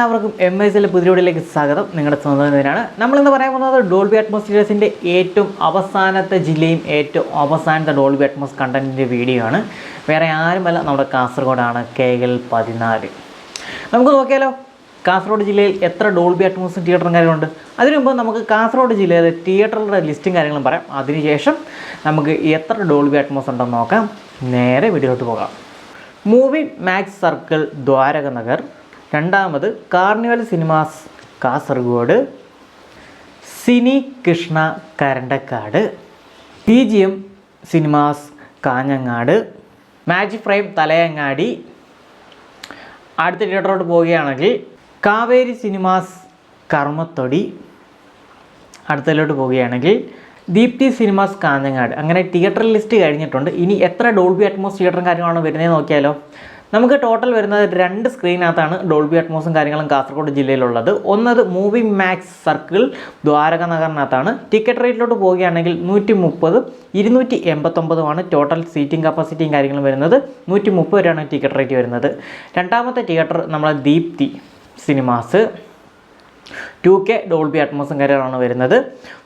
M S എല്ലിലെ പുതിരോടിലേക്ക് സ്വാഗതം. നിങ്ങളുടെ സ്വന്തം നമ്മളിന്ന് പറയാൻ പോകുന്നത് ഡോൾബി അറ്റ്മോസ്ഫിയേഴ്സിന്റെ ഏറ്റവും അവസാനത്തെ ജില്ലയും ഏറ്റവും അവസാനത്തെ ഡോൾബി അറ്റ്മോസ് കണ്ടന്റിന്റെ വീഡിയോ ആണ്. വേറെ ആരുമല്ല നമ്മുടെ കാസർഗോഡാണ് കെ എൽ പതിനാല്. നമുക്ക് നോക്കിയാലോ കാസർഗോഡ് ജില്ലയിൽ എത്ര ഡോൾബി അറ്റ്മോസ് തിയേറ്ററും കാര്യങ്ങളുണ്ട്? അതിനു മുമ്പ് നമുക്ക് കാസർഗോഡ് ജില്ലയിലെ തിയേറ്ററുടെ ലിസ്റ്റും കാര്യങ്ങളും പറയാം. അതിനുശേഷം നമുക്ക് എത്ര ഡോൾബി അറ്റ്മോസ് ഉണ്ടെന്ന് നോക്കാം. നേരെ വീഡിയോട്ട് പോകാം. Movie max circle Dwaraka Nagar. രണ്ടാമത് carnival cinemas Kasaragod. Cine Krishna Karandakkad. P G M cinemas Kanhangad. Magic frame Thalayangadi. അടുത്ത തിയേറ്ററോട്ട് പോവുകയാണെങ്കിൽ കാവേരി സിനിമാസ് കർമ്മത്തൊടി അടുത്തതിലോട്ട് പോവുകയാണെങ്കിൽ ദീപ്തി സിനിമാസ് കാഞ്ഞങ്ങാട്. അങ്ങനെ തിയേറ്റർ ലിസ്റ്റ് കഴിഞ്ഞിട്ടുണ്ട്. ഇനി എത്ര ഡോൾബി അറ്റ്മോസ് തിയേറ്ററും കാര്യങ്ങളാണ് വരുന്നത് നോക്കിയാലോ. നമുക്ക് ടോട്ടൽ വരുന്നത് രണ്ട് സ്ക്രീനകത്താണ് ഡോൾബി അറ്റ്മോസും കാര്യങ്ങളും കാസർഗോഡ് ജില്ലയിലുള്ളത്. ഒന്നത് മൂവി മാക്സ് സർക്കിൾ ദ്വാരക നഗറിനകത്താണ്. ടിക്കറ്റ് റേറ്റിലോട്ട് പോവുകയാണെങ്കിൽ നൂറ്റി മുപ്പത് ഇരുന്നൂറ്റി എൺപത്തൊമ്പതുമാണ് ടോട്ടൽ സീറ്റിംഗ് കപ്പാസിറ്റിയും കാര്യങ്ങളും വരുന്നത്. നൂറ്റി മുപ്പത് വരെയാണ് ടിക്കറ്റ് റേറ്റ് വരുന്നത്. രണ്ടാമത്തെ തിയേറ്റർ നമ്മളെ Deepti cinemas two K Dolby അറ്റ്മോസും കാര്യങ്ങളാണ് വരുന്നത്.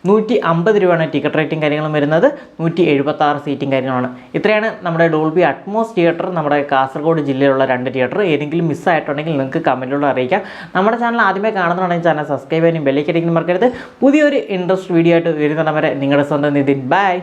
നൂറ്റി അമ്പത് രൂപയാണ് ടിക്കറ്റ് റേറ്റും കാര്യങ്ങളും വരുന്നത്. നൂറ്റി എഴുപത്താറ് സീറ്റും കാര്യങ്ങളാണ്. ഇത്രയാണ് നമ്മുടെ ഡോൾബി അറ്റ്മോസ് തിയേറ്റർ നമ്മുടെ കാസർഗോഡ് ജില്ലയിലുള്ള രണ്ട് തിയേറ്റർ ഏതെങ്കിലും മിസ്സായിട്ടുണ്ടെങ്കിൽ നിങ്ങൾക്ക് കമന്റിലൂടെ അറിയിക്കാം. നമ്മുടെ ചാനൽ ആദ്യമേ കാണുന്നുണ്ടെങ്കിൽ ചാനൽ സബ്സ്ക്രൈബ് ചെയ്യാനും ബെല്ലൈക്കടിക്കാനും മറക്കരുത്. പുതിയൊരു ഇൻട്രസ്റ്റ് വീഡിയോ ആയിട്ട് വരുന്നിടം വരെ നിങ്ങളുടെ സ്വന്തം നിതിൻ. ബൈ